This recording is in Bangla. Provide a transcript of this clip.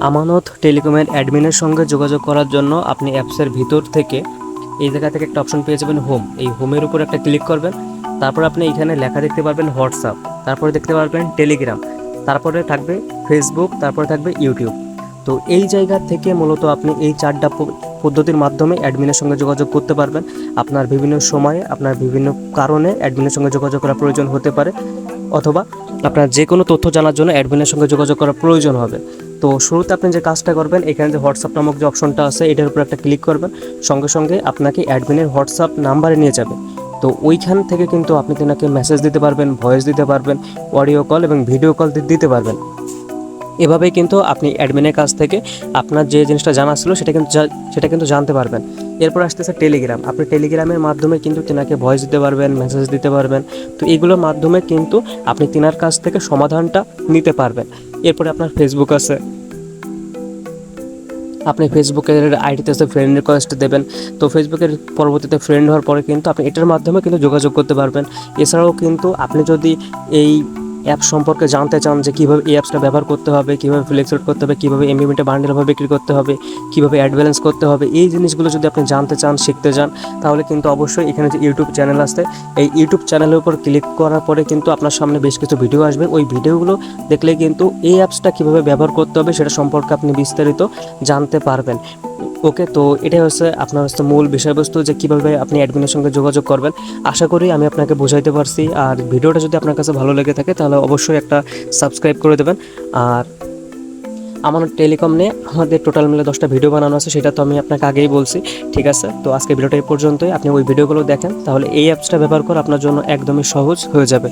আমানত টেলিকমের অ্যাডমিনের সঙ্গে যোগাযোগ করার জন্য আপনি অ্যাপসের ভিতর থেকে এই জায়গা থেকে একটা অপশন পেয়ে যাবেন হোম। এই হোমের উপর একটা ক্লিক করবেন। তারপর আপনি এখানে লেখা দেখতে পারবেন হোয়াটসঅ্যাপ। তারপরে দেখতে পারবেন টেলিগ্রাম। তারপরে থাকবে ফেসবুক, তারপরে থাকবে ইউটিউব। তো এই জায়গা থেকে মূলত আপনি এই চারটা পদ্ধতির মাধ্যমে অ্যাডমিনের সঙ্গে যোগাযোগ করতে পারবেন। আপনার বিভিন্ন সময়ে, আপনার বিভিন্ন কারণে অ্যাডমিনের সঙ্গে যোগাযোগ করা প্রয়োজন হতে পারে। অথবা আপনার যে কোনো তথ্য জানার জন্য অ্যাডমিনের সঙ্গে যোগাযোগ করা প্রয়োজন হবে। তো শুরুতে আপনি যে কাজটা করবেন, এখানে যে হোয়াটসঅ্যাপ নামক যে অপশনটা আছে, এটার উপর একটা ক্লিক করবেন। সঙ্গে সঙ্গে আপনাকে অ্যাডমিনের হোয়াটসঅ্যাপ নাম্বারে নিয়ে যাবে। তো ওইখান থেকে কিন্তু আপনি তেনাকে মেসেজ দিতে পারবেন ভয়েস দিতে পারবেন অডিও কল এবং ভিডিও কল দিতে পারবেন। এভাবেই কিন্তু আপনি অ্যাডমিনের কাছ থেকে আপনার যে জিনিসটা জানা ছিল, সেটা কিন্তু সেটা কিন্তু জানতে পারবেন। এরপর আসতেছে টেলিগ্রাম আপনি টেলিগ্রামের মাধ্যমে কিন্তু তেনাকে ভয়েস দিতে পারবেন মেসেজ দিতে পারবেন। তো এগুলোর মাধ্যমে কিন্তু আপনি তিনার কাছ থেকে সমাধানটা নিতে পারবেন। এরপরে আপনার ফেসবুক আছে। আপনি ফেসবুকের আইডিতে এসে ফ্রেন্ড রিকোয়েস্ট দেবেন। তো ফেসবুকের পরবর্তীতে ফ্রেন্ড হওয়ার পরে কিন্তু আপনি এটার মাধ্যমে কিন্তু যোগাযোগ করতে পারবেন। এছাড়াও কিন্তু আপনি যদি এই অ্যাপ সম্পর্কে জানতে চান যে কীভাবে এই অ্যাপসটা ব্যবহার করতে হবে, কীভাবে ফ্লেক্সিট করতে হবে, কীভাবে এমবিমিটা বান্ডেলভাবে বিক্রি করতে হবে, কীভাবে অ্যাড ব্যালেন্স করতে হবে, এই জিনিসগুলো যদি আপনি জানতে চান, শিখতে চান, তাহলে কিন্তু অবশ্যই এখানে যে ইউটিউব চ্যানেল আসতে এই ইউটিউব চ্যানেলের উপর ক্লিক করার পরে কিন্তু আপনার সামনে বেশ কিছু ভিডিও আসবে। ওই ভিডিওগুলো দেখলে কিন্তু এই অ্যাপসটা কীভাবে ব্যবহার করতে হবে, সেটা সম্পর্কে আপনি বিস্তারিত জানতে পারবেন। ওকে, তো এটাই হচ্ছে আপনার হচ্ছে মূল বিষয়বস্তু যে কীভাবে আপনি অ্যাডমিনের সঙ্গে যোগাযোগ করবেন। আশা করি আমি আপনাকে বোঝাইতে পারছি। আর ভিডিওটা যদি আপনার কাছে ভালো লেগে থাকে, তাহলে অবশ্যই একটা সাবস্ক্রাইব করে দেবেন। আর আমার টেলিকম নিয়ে আমাদের টোটাল মিলে দশটা ভিডিও বানানো আছে, সেটা তো আমি আপনাকে আগেই বলছি। ঠিক আছে? তো আজকে ভিডিওটা এই পর্যন্তই। আপনি ওই ভিডিওগুলো দেখেন, তাহলে এই অ্যাপসটা ব্যবহার করে আপনার জন্য একদমই সহজ হয়ে যাবে।